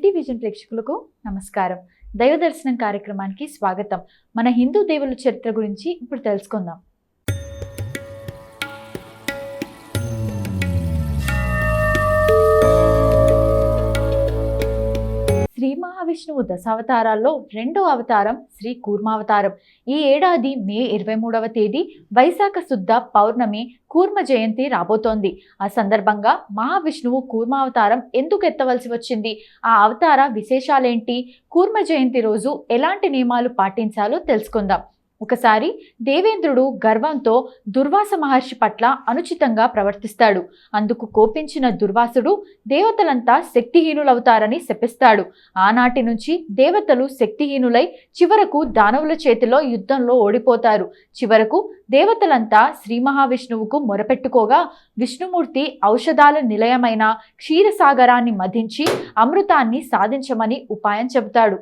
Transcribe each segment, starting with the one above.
City vision ప్రేక్షకులకు నమస్కారం. దైవ దర్శనం కార్యక్రమానికి స్వాగతం. మన హిందూ దేవుల చరిత్ర గురించి ఇప్పుడు తెలుసుకుందాం. శ్రీ మహావిష్ణువు దశావతారాల్లో రెండో అవతారం శ్రీ కూర్మావతారం. ఈ ఏడాది మే ఇరవై మూడవ తేదీ వైశాఖ శుద్ధ పౌర్ణమి కూర్మ జయంతి రాబోతోంది. ఆ సందర్భంగా మహావిష్ణువు కూర్మావతారం ఎందుకు ఎత్తవలసి వచ్చింది? ఆ అవతార విశేషాలేంటి? కూర్మ జయంతి రోజు ఎలాంటి నియమాలు పాటించాలో తెలుసుకుందాం. ఒకసారి దేవేంద్రుడు గర్వంతో దుర్వాస మహర్షి పట్ల అనుచితంగా ప్రవర్తిస్తాడు. అందుకు కోపించిన దుర్వాసుడు దేవతలంతా శక్తిహీనులవుతారని శపిస్తాడు. ఆనాటి నుంచి దేవతలు శక్తిహీనులై చివరకు దానవుల చేతిలో యుద్ధంలో ఓడిపోతారు. చివరకు దేవతలంతా శ్రీ మహావిష్ణువుకు మొరపెట్టుకోగా విష్ణుమూర్తి ఔషధాల నిలయమైన క్షీరసాగరాన్ని మధించి అమృతాన్ని సాధించమని ఉపాయం చెబుతాడు.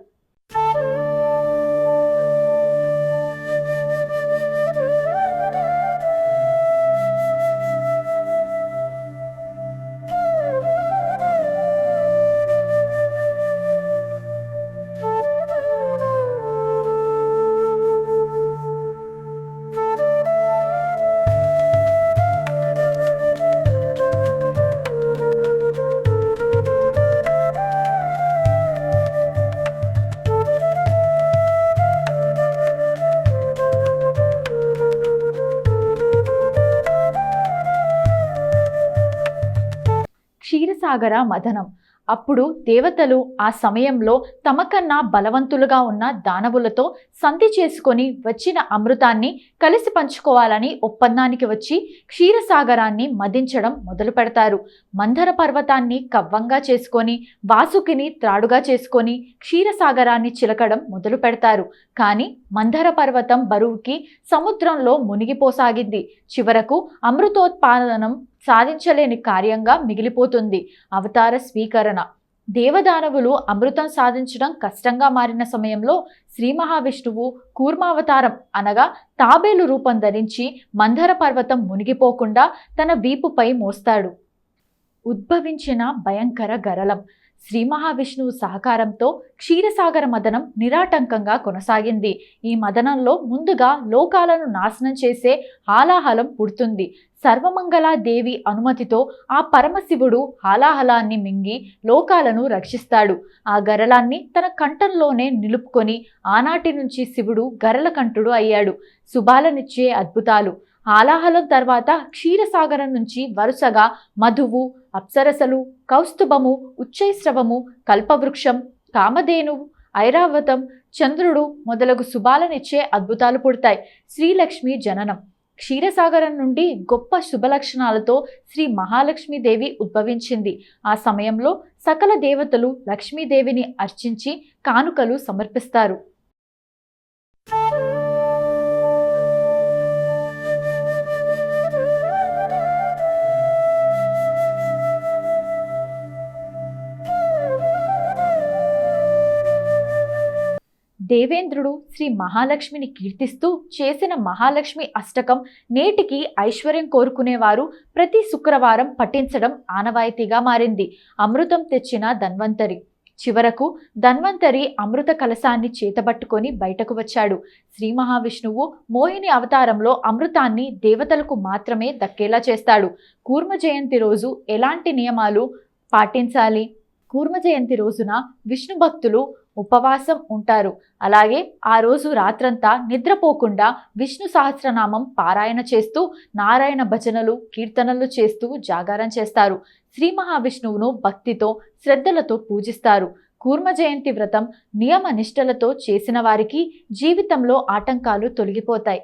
క్షీరసాగర మదనం. అప్పుడు దేవతలు ఆ సమయంలో తమకన్నా బలవంతులుగా ఉన్న దానవులతో సంధి చేసుకొని వచ్చిన అమృతాన్ని కలిసి పంచుకోవాలని ఒప్పందానికి వచ్చి క్షీరసాగరాన్ని మదించడం మొదలు పెడతారు. మందర పర్వతాన్ని కవ్వంగా చేసుకొని వాసుకిని త్రాడుగా చేసుకొని క్షీరసాగరాన్ని చిలకడం మొదలు పెడతారు. కానీ మందర పర్వతం బరువుకి సముద్రంలో మునిగిపోసాగింది. చివరకు అమృతోత్పాదనం సాధించలేని కార్యంగా మిగిలిపోతుంది. అవతార స్వీకరణ. దేవదానవులు అమృతం సాధించడం కష్టంగా మారిన సమయంలో శ్రీ మహావిష్ణువు కూర్మావతారం అనగా తాబేలు రూపం ధరించి మందర పర్వతం మునిగిపోకుండా తన వీపుపై మోస్తాడు. ఉద్భవించిన భయంకర గరళం శ్రీ మహావిష్ణువు సహకారంతో క్షీరసాగర మదనం నిరాటంకంగా కొనసాగింది. ఈ మదనంలో ముందుగా లోకాలను నాశనం చేసే హాలాహలం పుడుతుంది. సర్వమంగళా దేవి అనుమతితో ఆ పరమశివుడు హాలాహలాన్ని మింగి లోకాలను రక్షిస్తాడు. ఆ గరళాన్ని తన కంఠంలోనే నిలుపుకొని ఆనాటి నుంచి శివుడు గరళకంఠుడు అయ్యాడు. శుభాలనిచ్చే అద్భుతాలు. హాలాహలం తర్వాత క్షీరసాగరం నుంచి వరుసగా మధువు అప్సరసలు కౌస్తుభము ఉచ్చైశ్రవము కల్పవృక్షం కామధేనువు ఐరావతం చంద్రుడు మొదలగు శుభాలనిచ్చే అద్భుతాలు పుడతాయి. శ్రీలక్ష్మి జననం. క్షీరసాగరం నుండి గొప్ప శుభలక్షణాలతో శ్రీ మహాలక్ష్మీదేవి ఉద్భవించింది. ఆ సమయంలో సకల దేవతలు లక్ష్మీదేవిని అర్చించి కానుకలు సమర్పిస్తారు. దేవేంద్రుడు శ్రీ మహాలక్ష్మిని కీర్తిస్తూ చేసిన మహాలక్ష్మి అష్టకం నేటికి ఐశ్వర్యం కోరుకునేవారు ప్రతి శుక్రవారం పఠించడం ఆనవాయితీగా మారింది. అమృతం తెచ్చిన ధన్వంతరి. చివరకు ధన్వంతరి అమృత కలశాన్ని చేతబట్టుకొని బయటకు వచ్చాడు. శ్రీ మహావిష్ణువు మోహిని అవతారంలో అమృతాన్ని దేవతలకు మాత్రమే దక్కేలా చేస్తాడు. కూర్మ జయంతి రోజు ఎలాంటి నియమాలు పాటించాలి? కూర్మ జయంతి రోజున విష్ణు భక్తులు ఉపవాసం ఉంటారు. అలాగే ఆ రోజు రాత్రంతా నిద్రపోకుండా విష్ణు సహస్రనామం పారాయణ చేస్తూ నారాయణ భజనలు కీర్తనలు చేస్తూ జాగారం చేస్తారు. శ్రీ మహావిష్ణువును భక్తితో శ్రద్ధలతో పూజిస్తారు. కూర్మ జయంతి వ్రతం నియమ నిష్టలతో చేసిన వారికి జీవితంలో ఆటంకాలు తొలగిపోతాయి.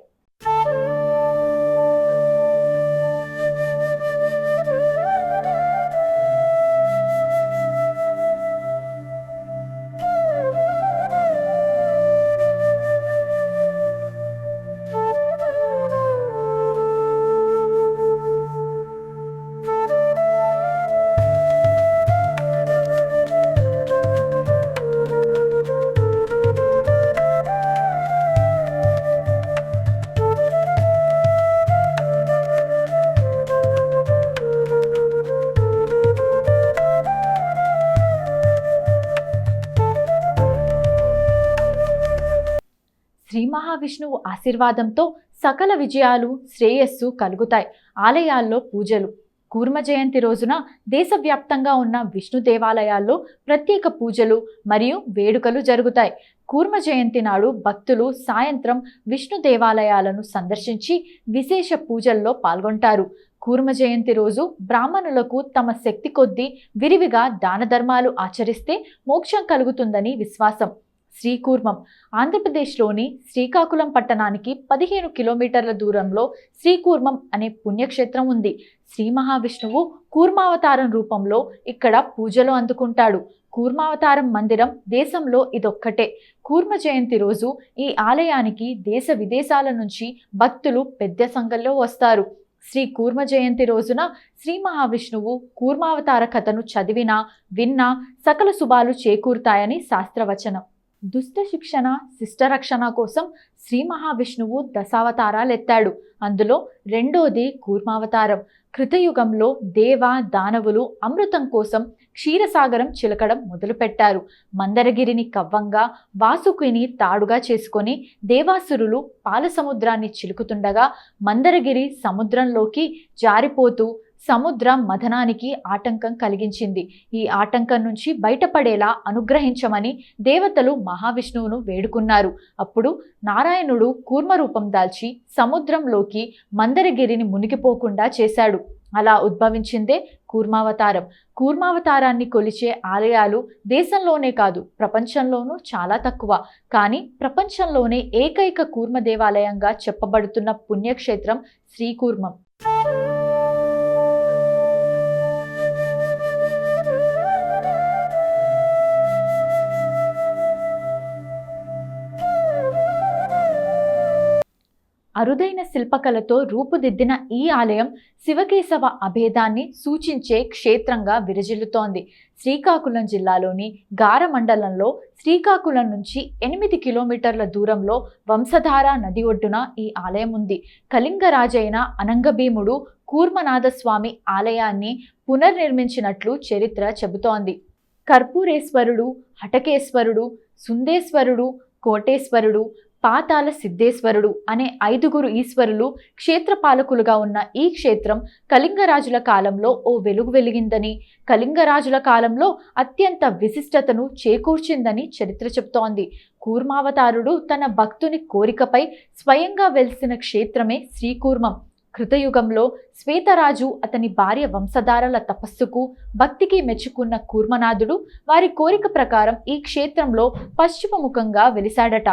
శ్రీ మహావిష్ణువు ఆశీర్వాదంతో సకల విజయాలు శ్రేయస్సు కలుగుతాయి. ఆలయాల్లో పూజలు. కూర్మ జయంతి రోజున దేశవ్యాప్తంగా ఉన్న విష్ణు దేవాలయాల్లో ప్రత్యేక పూజలు మరియు వేడుకలు జరుగుతాయి. కూర్మ జయంతి నాడు భక్తులు సాయంత్రం విష్ణు దేవాలయాలను సందర్శించి విశేష పూజల్లో పాల్గొంటారు. కూర్మ జయంతి రోజు బ్రాహ్మణులకు తమ శక్తి కొద్దీ విరివిగా దాన ధర్మాలు ఆచరిస్తే మోక్షం కలుగుతుందని విశ్వాసం. శ్రీకూర్మం. ఆంధ్రప్రదేశ్లోని శ్రీకాకుళం పట్టణానికి పదిహేను కిలోమీటర్ల దూరంలో శ్రీకూర్మం అనే పుణ్యక్షేత్రం ఉంది. శ్రీ మహావిష్ణువు కూర్మావతారం రూపంలో ఇక్కడ పూజలు అందుకుంటాడు. కూర్మావతారం మందిరం దేశంలో ఇదొక్కటే. కూర్మ జయంతి రోజు ఈ ఆలయానికి దేశ విదేశాల నుంచి భక్తులు పెద్ద సంఖ్యలో వస్తారు. శ్రీ కూర్మ జయంతి రోజున శ్రీ మహావిష్ణువు కూర్మావతార కథను చదివినా విన్నా సకల శుభాలు చేకూరుతాయని శాస్త్రవచనం. దుష్ట శిక్షణ శిష్టరక్షణ కోసం శ్రీ మహావిష్ణువు దశావతారాలెత్తాడు అందులో రెండోది కూర్మావతారం. కృతయుగంలో దేవ దానవులు అమృతం కోసం క్షీరసాగరం చిలకడం మొదలుపెట్టారు. మందరగిరిని కవ్వంగా వాసుకిని తాడుగా చేసుకొని దేవాసురులు పాలసముద్రాన్ని చిలుకుతుండగా మందరగిరి సముద్రంలోకి జారిపోతూ సముద్ర మథనానికి ఆటంకం కలిగించింది. ఈ ఆటంకం నుంచి బయటపడేలా అనుగ్రహించమని దేవతలు మహావిష్ణువును వేడుకున్నారు. అప్పుడు నారాయణుడు కూర్మ రూపం దాల్చి సముద్రంలోకి మందరగిరిని మునిగిపోకుండా చేశాడు. అలా ఉద్భవించిందే కూర్మావతారం. కూర్మావతారాన్ని కొలిచే ఆలయాలు దేశంలోనే కాదు ప్రపంచంలోనూ చాలా తక్కువ. కానీ ప్రపంచంలోనే ఏకైక కూర్మ దేవాలయంగా చెప్పబడుతున్న పుణ్యక్షేత్రం శ్రీకూర్మం. అరుదైన శిల్పకళతో రూపుదిద్దిన ఈ ఆలయం శివకేశవ అభేదాన్ని సూచించే క్షేత్రంగా విరజిల్లుతోంది. శ్రీకాకుళం జిల్లాలోని గార మండలంలో శ్రీకాకుళం నుంచి ఎనిమిది కిలోమీటర్ల దూరంలో వంశధార నది ఒడ్డున ఈ ఆలయం ఉంది. కళింగరాజైన అనంగభీముడు కూర్మనాథస్వామి ఆలయాన్ని పునర్నిర్మించినట్లు చరిత్ర చెబుతోంది. కర్పూరేశ్వరుడు హటకేశ్వరుడు సుందేశ్వరుడు కోటేశ్వరుడు పాతాల సిద్ధేశ్వరుడు అనే ఐదుగురు ఈశ్వరులు క్షేత్రపాలకులుగా ఉన్న ఈ క్షేత్రం కళింగరాజుల కాలంలో ఓ వెలుగు వెలిగిందని కళింగరాజుల కాలంలో అత్యంత విశిష్టతను చేకూర్చిందని చరిత్ర చెబుతోంది. కూర్మావతారుడు తన భక్తుని కోరికపై స్వయంగా వెలిసిన క్షేత్రమే శ్రీకూర్మం. కృతయుగంలో శ్వేతరాజు అతని భార్య వంశధారల తపస్సుకు భక్తికి మెచ్చుకున్న కూర్మనాథుడు వారి కోరిక ప్రకారం ఈ క్షేత్రంలో పశ్చిమముఖంగా వెలిశాడట.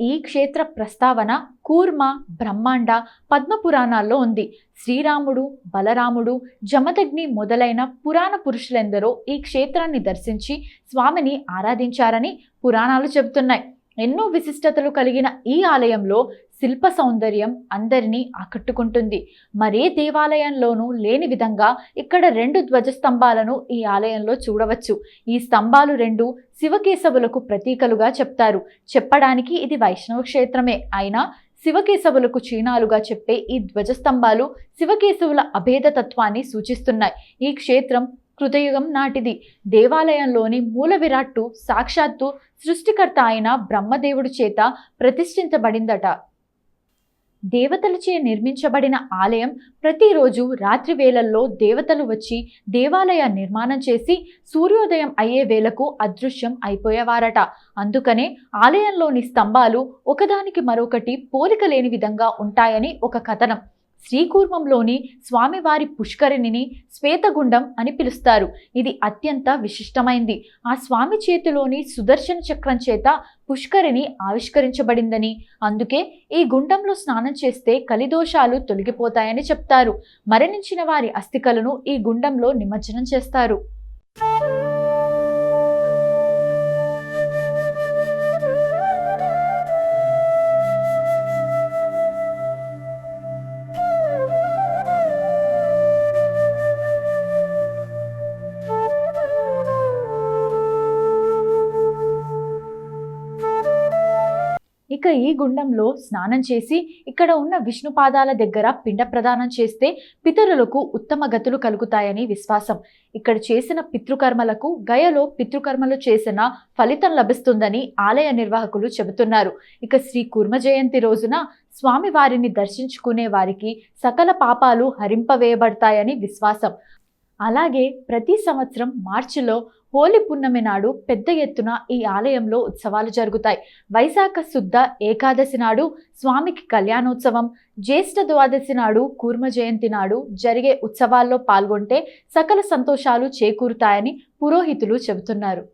ఈ క్షేత్ర ప్రస్తావన కూర్మ బ్రహ్మాండ పద్మ పురాణాల్లో ఉంది. శ్రీరాముడు బలరాముడు జమదగ్ని మొదలైన పురాణ పురుషులెందరో ఈ క్షేత్రాన్ని దర్శించి స్వామిని ఆరాధించారని పురాణాలు చెబుతున్నాయి. ఎన్నో విశిష్టతలు కలిగిన ఈ ఆలయంలో శిల్ప సౌందర్యం అందరినీ ఆకట్టుకుంటుంది. మరే దేవాలయంలోనూ లేని విధంగా ఇక్కడ రెండు ధ్వజస్తంభాలను ఈ ఆలయంలో చూడవచ్చు. ఈ స్తంభాలు రెండు శివకేశవులకు ప్రతీకలుగా చెప్తారు. చెప్పడానికి ఇది వైష్ణవ క్షేత్రమే. అయినా శివకేశవులకు చీనాలుగా చెప్పే ఈ ధ్వజస్తంభాలు శివకేశవుల అభేద తత్వాన్ని సూచిస్తున్నాయి. ఈ క్షేత్రం కృతయుగం నాటిది. దేవాలయంలోని మూల విరాట్టు సాక్షాత్తు సృష్టికర్త అయిన బ్రహ్మదేవుడి చేత ప్రతిష్ఠించబడిందట. దేవతలచే నిర్మించబడిన ఆలయం ప్రతిరోజు రాత్రి వేళల్లో దేవతలు వచ్చి దేవాలయ నిర్మాణం చేసి సూర్యోదయం అయ్యే వేళకు అదృశ్యం అయిపోయేవారట. అందుకనే ఆలయంలోని స్తంభాలు ఒకదానికి మరొకటి పోలిక లేని విధంగా ఉంటాయని ఒక కథనం. శ్రీకూర్మంలోని స్వామివారి పుష్కరిణిని శ్వేతగుండం అని పిలుస్తారు. ఇది అత్యంత విశిష్టమైంది. ఆ స్వామి చేతిలోని సుదర్శన చక్రం చేత పుష్కరిణి ఆవిష్కరించబడిందని. అందుకే ఈ గుండంలో స్నానం చేస్తే కలిదోషాలు తొలగిపోతాయని చెప్తారు. మరణించిన వారి అస్థికలను ఈ గుండంలో నిమజ్జనం చేస్తారు. ఈ గుండంలో స్నానం చేసి ఇక్కడ ఉన్న విష్ణు పాదాల దగ్గర పిండ ప్రదానం చేస్తే పితరులకు ఉత్తమ గతులు కలుగుతాయని విశ్వాసం. ఇక్కడ చేసిన పితృకర్మలకు గయలో పితృకర్మలు చేసిన ఫలితం లభిస్తుందని ఆలయ నిర్వాహకులు చెబుతున్నారు. ఇక శ్రీ కుర్మ జయంతి రోజున స్వామి వారిని దర్శించుకునే వారికి సకల పాపాలు హరింపవేయబడతాయని విశ్వాసం. అలాగే ప్రతి సంవత్సరం మార్చిలో హోలీ పున్నమి నాడు పెద్ద ఎత్తున ఈ ఆలయంలో ఉత్సవాలు జరుగుతాయి. వైశాఖ శుద్ధ ఏకాదశి నాడు స్వామికి కళ్యాణోత్సవం జ్యేష్ఠ ద్వాదశి నాడు కూర్మ జయంతి నాడు జరిగే ఉత్సవాల్లో పాల్గొంటే సకల సంతోషాలు చేకూరుతాయని పురోహితులు చెబుతున్నారు.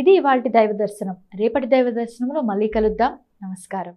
ఇది ఇవాళ దైవ దర్శనం. రేపటి దైవ దర్శనంలో మళ్ళీ కలుద్దాం. నమస్కారం.